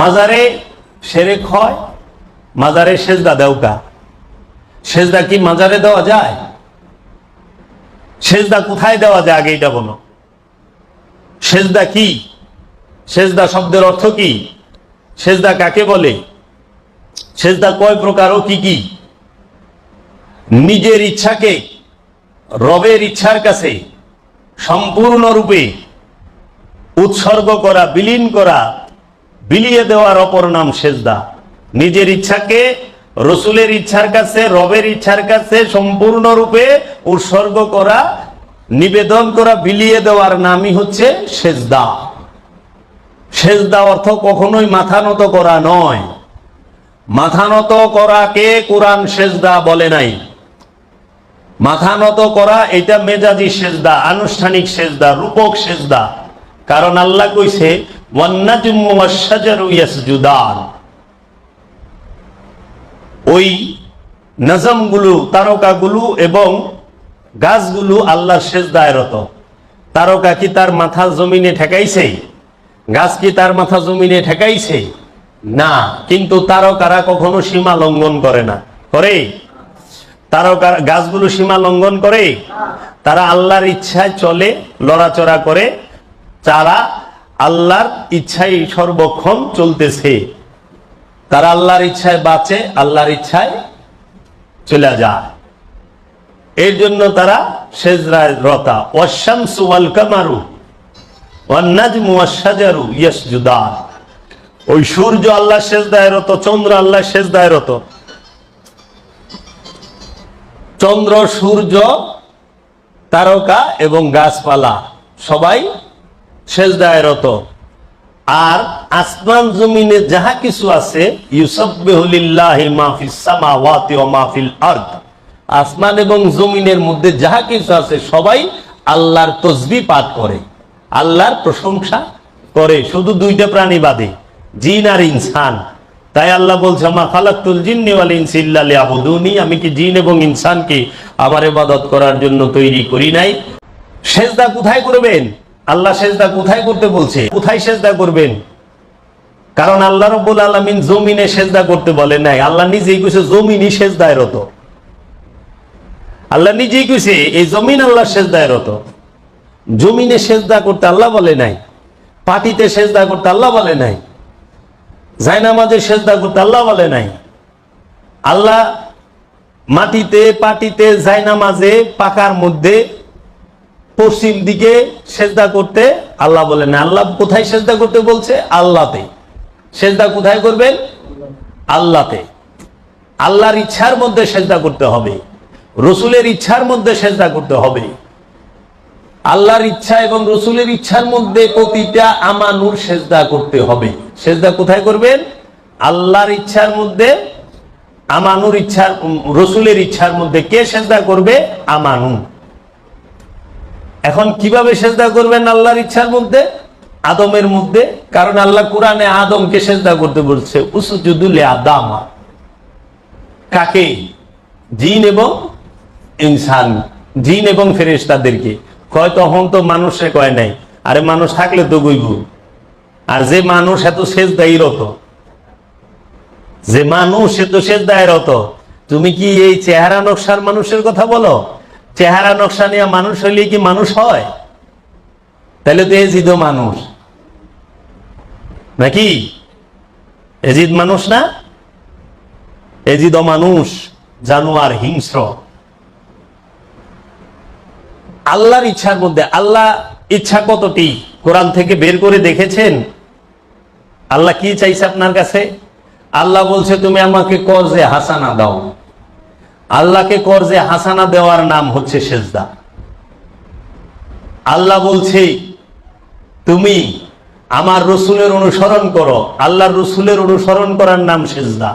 মাজারে সেরেক হয়, মাজারে সেজদা দেওকা সেজদা কি মাজারে দেওয়া যায়? সেজদা কোথায় দেওয়া যায়? আগে এটা বলো। সেজদা কি? সেজদা শব্দের অর্থ কি? সেজদা কাকে বলে? সেজদা কয় প্রকার ও কি কি? নিজের ইচ্ছাকে, রবের ইচ্ছার কাছে সম্পূর্ণরূপে উৎসর্গ করা, বিলীন করা বিলিয়ে দেওয়ার অপর নাম সেজদা। নিজের ইচ্ছাকে, রসুলের ইচ্ছার কাছে, রবের ইচ্ছার কাছে সম্পূর্ণরূপে উৎসর্গ করা, নিবেদন করা, বিলিয়ে দেওয়ার নামই হচ্ছে সেজদা। সেজদা অর্থ কখনোই মাথা নত করা নয়। মাথা নত করাকে কোরআন সেজদা বলে নাই। মাথা নত করা, এটা মেজাজি সেজদা, আনুষ্ঠানিক সেজদা, রূপক সেজদা। কারণ আল্লাহ কইছে ওই নজমগুলো, তারকাগুলো এবং গাছগুলো আল্লাহর সেজদায় রত তারকা কি তার মাথা জমিনে ঠেকাইছে? গাছ কি তার মাথা জমিনে ঠেকাইছে? না, কিন্তু তারকারা কখনো সীমা লঙ্ঘন করে না। করে? তারকার গাছগুলো সীমা লঙ্ঘন করে? তারা আল্লাহর ইচ্ছায় চলে, লড়াচড়া করে তারা আল্লাহর ইচ্ছায় সর্বক্ষণ চলতেছে। তারা আল্লাহর ইচ্ছায় বাঁচে, আল্লাহর ইচ্ছায় চলে যায়। এর জন্য তারা রতা। ওই সূর্য আল্লাহ সেজদায় রত, চন্দ্র আল্লাহ সেজদায় রত। চন্দ্র, সূর্য, তারকা এবং গাছপালা সবাই সেজদায় রত আর আসমান জমিনে যাহা কিছু আছে আসমান এবং জমিনের মধ্যে যাহা কিছু আছে, সবাই আল্লাহর তসবি পাঠ করে, আল্লাহর প্রশংসা করে, শুধু দুইটা প্রাণী বাদে, জিন আর ইনসান। তাই আল্লাহ বলছে, মা খালাকুল জিন্নি আমি কি জিন এবং ইনসানকে আমার ইবাদত করার জন্য তৈরি করি নাই? সেজদা কোথায় করবেন? আল্লাহ সেজদা কোথায় করতে বলছে? কোথায় সেজদা করবেন? কারণ আল্লাহ রব্বুল আলমিন জমিনে সেজদা করতে বলে নাই। আল্লাহ নিজেই কইছে, জমিনই সেজদায় রত। আল্লাহ নিজেই কইছে, এই জমিন আল্লাহ সেজদায় রত। জমিনে সেজদা করতে আল্লাহ বলে নাই। পাটিতে সেজদা করতে আল্লাহ বলে নাই। জায়নামাজে সেজদা করতে আল্লাহ বলে নাই। আল্লাহ মাটিতে, পাটিতে, জায়নামাজে পাকার মধ্যে পশ্চিম দিকে সেজদা করতে আল্লাহ বলে না। আল্লাহ কোথায় সেজদা করতে বলছে? আল্লাহতে। সেজদা কোথায় করবেন? আল্লাহতে। আল্লাহর ইচ্ছার মধ্যে সেজদা করতে হবে। রসুলের ইচ্ছার মধ্যে সেজদা করতে হবে। আল্লাহর ইচ্ছা এবং রসুলের ইচ্ছার মধ্যে প্রতিটা আমানুর সেজদা করতে হবে। সেজদা কোথায় করবেন? আল্লাহর ইচ্ছার মধ্যে, আমানুর ইচ্ছার, রসুলের ইচ্ছার মধ্যে। কে সেজদা করবে? আমানু এখন কীভাবে সেজদা করবেন আল্লাহর ইচ্ছার মধ্যে? আদমের মধ্যে। কারণ আল্লাহ কোরআনে আদমকে সেজদা করতে বলছে, উসুজুদুল আদামা কাকে? জিন এবং ইনসান। জিন এবং ফেরেশতাদেরকে। কয় তখন তো মানুষে কয় নাই। আরে মানুষ থাকলে তো গইব আর যে মানুষ এত শেষ দায়ী রত। যে মানুষ সে তো শেষ দায় রত। তুমি কি এই চেহারা নকশার মানুষের কথা বলো? চেহারা নকশা নিয়ে মানুষ হইলে কি মানুষ হয়? তাহলে তো এজিদ মানুষ। নাকি? এজিদ মানুষ না? এজিদ মানুষ, জানোয়ার হিংস্র। আল্লাহর ইচ্ছার মধ্যে, আল্লাহ ইচ্ছা কতটি? কোরআন থেকে বের করে দেখেছেন? আল্লাহ কি চাইছে আপনার কাছে? আল্লাহ বলছে, তুমি আমাকে কর্জে হাসানা দাও। আল্লাহকে কর্জে হাসানা দেওয়ার নাম হচ্ছে সেজদা। আল্লাহ বলছে, তুমি আমার রসুলের অনুসরণ করো। আল্লাহর রসুলের অনুসরণ করার নাম সেজদা।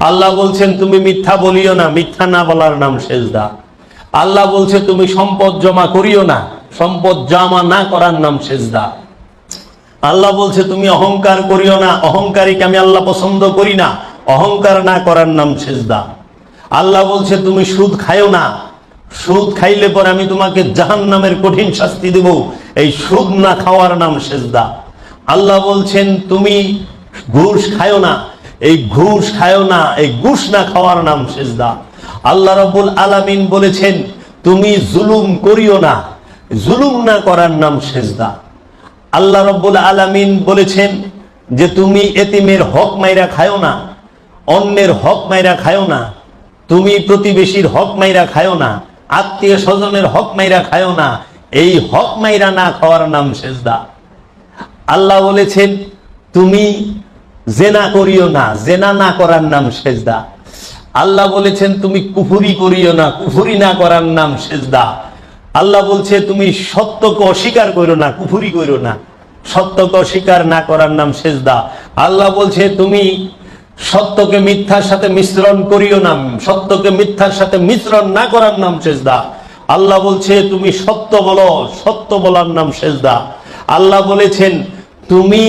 আল্লাহ বলছেন, তুমি মিথ্যা বলিও না, মিথ্যা না বলার নাম সেজদা। আল্লাহ বলছে, তুমি সম্পদ জমা করিও না, সম্পদ জমা না করার নাম সেজদা। আল্লাহ বলছে, তুমি অহংকার করিও না, অহংকারীকে আমি আল্লাহ পছন্দ করি না, অহংকার না করার নাম সেজদা। আল্লাহ বলছে, তুমি সুদ খাইও না। সুদ খাইলে পরে আমি তোমাকে জাহান নামের কঠিন শাস্তি দেব। এই সুদ না খাওয়ার নাম সেজদা। আল্লাহ বলছেন, তুমি ঘুষ খায়ও না। এই ঘুষ খায়ও না। এই ঘুষ না খাওয়ার নাম সেজদা। আল্লাহ রব্বুল আলামিন বলেছেন, তুমি জুলুম করিও না। জুলুম না করার নাম সেজদা। আল্লাহ রব্বুল আলামিন বলেছেন যে, তুমি এতিমের হক মাইরা খায়ও না। অন্যের হক মাইরা খায়ও না। তুমি প্রতিবেশীর হক মাইরা খায়ও না, আত্মীয় স্বজনের হক মাইরা খায়ও না, এই হক মাইরা না খাওয়ার নাম সেজদা। আল্লাহ বলেছেন, তুমি জেনা করিও না, জেনা না করার নাম সেজদা। আল্লাহ বলেছেন, তুমি কুফুরি করিও না, কুফুরি না করার নাম সেজদা। আল্লাহ বলছে, তুমি সত্যকে অস্বীকার করো না, কুফুরি করো না, সত্যকে অস্বীকার না করার নাম সেজদা। আল্লাহ বলছে, তুমি সত্যকে মিথ্যার সাথে মিশ্রণ করিও না সত্যকে মিথ্যার সাথে মিশ্রণ না করার নাম সেজদা। আল্লাহ বলছে, তুমি সত্য বলো, সত্য বলার নাম সেজদা। আল্লাহ বলেছেন, তুমি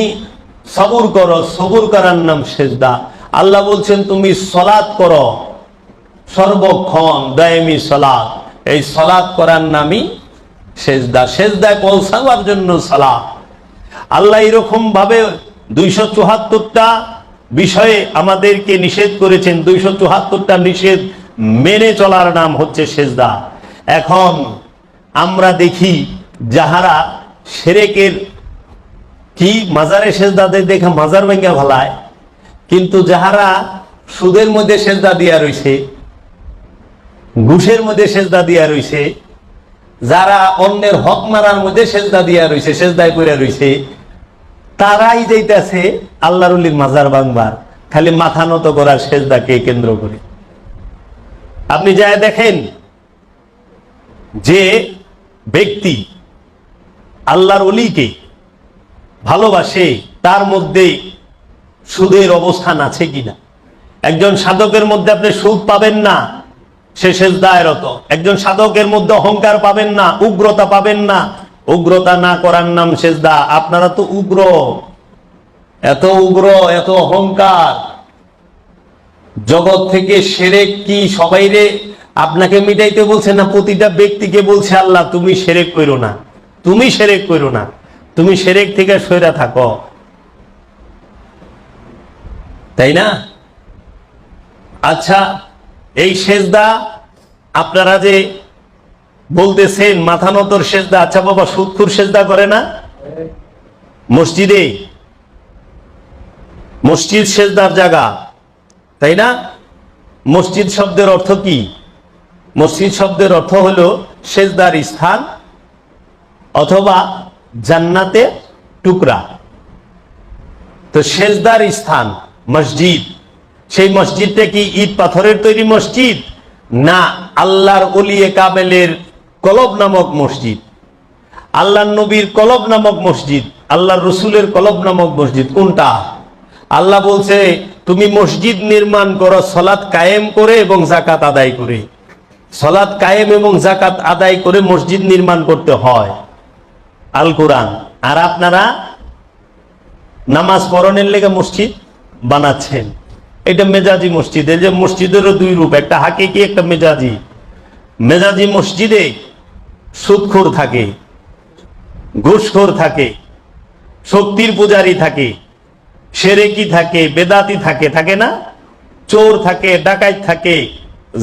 সবুর করো, সবুর করার নাম সেজদা। আল্লাহ বলছেন, তুমি সলাদ করো, সর্বক্ষণ দায়মি সলাৎ। এই সলাদ করার নামই সেজদা। সেজদায় পৌঁছাবার জন্য সালাত আল্লাহ এরকম ভাবে দুইশো চুহাত্তরটা বিষয়ে আমাদেরকে নিষেধ করেছেন দুইশো চুহাত্তরটা নিষেধ মেনে চলার নাম হচ্ছে সেজদা। এখন আমরা দেখি যাহারা সেরেকের কি মাজারে সেজদাদের দেখে মাজার ভেঙ্গা ভালায় কিন্তু যাহারা সুদের মধ্যে সেজদা দিয়া রইছে, ঘুষের মধ্যে সেজদা দিয়া রইছে, যারা অন্যের হক মারার মধ্যে সেজদা দিয়া রইছে, সেজদায় করে রইছে তারাই যাইতেছে আল্লাহরুল্লির মাজার বাংবার খালি মাথা নত করার সেজদাকে কেন্দ্র করে। আপনি যায় দেখেন যে ব্যক্তি আল্লাহর অলিকে ভালোবাসে, তার মধ্যে সুদের অবস্থান আছে কিনা? একজন সাধকের মধ্যে আপনি সুদ পাবেন না, সে সেজদায় রত একজন সাধকের মধ্যে অহংকার পাবেন না, উগ্রতা পাবেন না উগ্রতা না করার নাম সেজদা। আপনারা তো উগ্র। এত উগ্র, এত অহংকার। জগৎ থেকে সেরেক কি সবাই রে? আপনাকে মিটাইতে বলছে না, প্রতিটা ব্যক্তিকে বলছে, আল্লাহ, তুমি সেরেক করো না। তুমি সেরেক করো না। তুমি সেরেক থেকে সইরা থাকো। তাই না? আচ্ছা এই সেজদা আপনারা যে বলতেছেন, মাথা নতর সেজদা আচ্ছা বাবা সুৎখুর সেজদা করে না? মসজিদে? মসজিদ সেজদার জায়গা, তাই না? মসজিদ শব্দের অর্থ কি? মসজিদ শব্দের অর্থ হলো সেজদার স্থান অথবা জান্নাতের টুকরা। তো সেজদার স্থান, মসজিদ। সেই মসজিদটা কি ইট পাথরের তৈরি মসজিদ? না, আল্লাহর অলিয়ে কাবেলের কলব নামক মসজিদ আল্লাহ নবীর কলব নামক মসজিদ আল্লাহ রসুলের কলব নামক মসজিদ, কোনটা? আল্লাহ বলছে, তুমি মসজিদ নির্মাণ করো, সলাৎ কায়েম করে এবং জাকাত আদায় করে। সলাৎ কায়েম এবং জাকাত আদায় করে মসজিদ নির্মাণ করতে হয়। আল কোরআন। আর আপনারা নামাজ পড়নের লেগে মসজিদ বানাচ্ছেন। এটা মেজাজি মসজিদ। যে মসজিদেরও দুই রূপ, একটা হাকিকি, একটা মেজাজি। মেজাজি মসজিদে সুদখোর থাকে, ঘুষখোর থাকে, শক্তির পূজারি থাকে, সেরেকি থাকে, বেদাতি থাকে থাকে না? চোর থাকে, ডাকাত থাকে,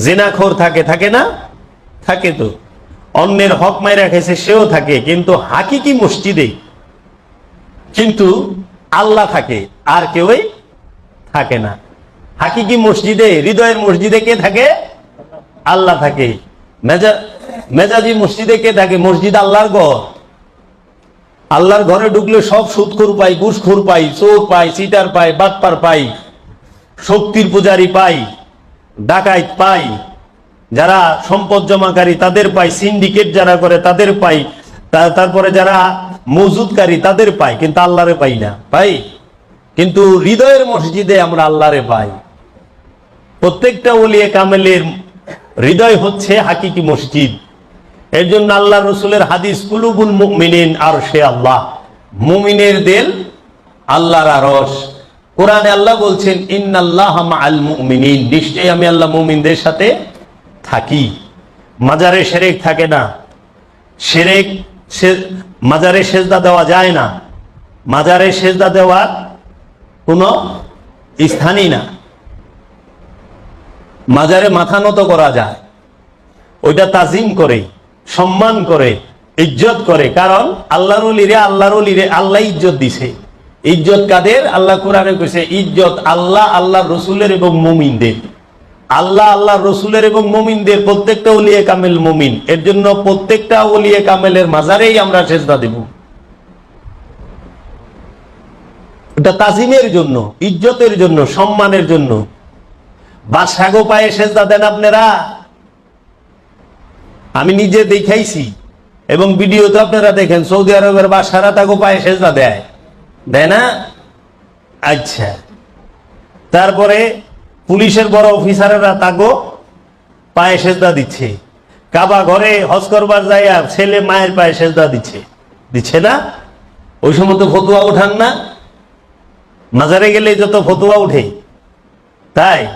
জেনাখোর থাকে থাকে না? থাকে তো। অন্যের হক মাইরা খেয়েছে সেও থাকে, কিন্তু হাকিকি মসজিদে কিন্তু আল্লাহ থাকে, আর কেউই থাকে না। হাকিকি মসজিদে, হৃদয়ের মসজিদে কে থাকে? আল্লাহ থাকে। মেজা মেজাজি মসজিদে কে থাকে? মসজিদ আল্লাহর ঘর। আল্লাহর ঘরে ঢুকলে সব সুদখোর পাই ঘুষখোর পাই, চোর পাই চিটার পাই, বাটপার পাই, শক্তির পূজারি পাই, ডাকাইত পাই, যারা সম্পদ জমাকারী তাদের পাই, সিন্ডিকেট যারা করে তাদের পাই তারপরে যারা মজুদকারী তাদের পাই, কিন্তু আল্লাহরে পাই না, পাই? কিন্তু হৃদয়ের মসজিদে আমরা আল্লাহরে পাই। প্রত্যেকটা ওলিয়ে কামেলের হৃদয় হচ্ছে হাকিকি মসজিদ। এর জন্য আল্লাহ রসুলের হাদিস, কুলুবুল মুমিনিন আর সে আল্লাহ। মুমিনের দেল আল্লাহর আরস কোরআনে আল্লাহ বলছেন, ইন্নাল্লাহ আল মুমিনিন। নিশ্চয়ই আমি আল্লাহ মুমিনদের সাথে থাকি। মাজারে সেরেক থাকে না। সেরেক মাজারে সেজদা দেওয়া যায় না। মাজারে সেজদা দেওয়ার কোনো স্থানই না। মাজারে মাথা নত করা যায়। ওইটা তাজিম করে সম্মান করে, ইজ্জত করে। কারণ আল্লাহর লিরে আল্লাহর লিরে আল্লাহ ইজ্জত দিছে। ইজ্জত কাদের? আল্লাহ কোরআনে কইছে, ইজ্জত আল্লাহ আল্লাহ রসুলের এবং মুমিনদের। আল্লাহ আল্লাহ রসুলের এবং মুমিনদের, প্রত্যেকটা ওলিয়ে কামেল মুমিন। এর জন্য প্রত্যেকটা ওলিয়ে কামেলের মাজারেই আমরা সেজদা দেব। এটা তাজিমের জন্য, ইজ্জতের জন্য, সম্মানের জন্য। বা সাগো পায়ে সেজদা দেন আপনারা। আমি নিজে দেখাইছি। এবং ভিডিওতে আপনারা দেখেন, সৌদি আরবের বাসারা তাকে পায়ে সেজদা দেয়। দেয় না? আচ্ছা। তারপরে পুলিশের বড় অফিসারেরা তাগো পায়ে সেজদা দিচ্ছে। কাবা ঘরে হজ করবার যাইয়া ছেলে মায়ের পায়ে সেজদা দিচ্ছে। দিচ্ছে না? ওই সময় তো ফতুয়া উঠান না? মাজারে গেলে যত ফতুয়া উঠে, তাই?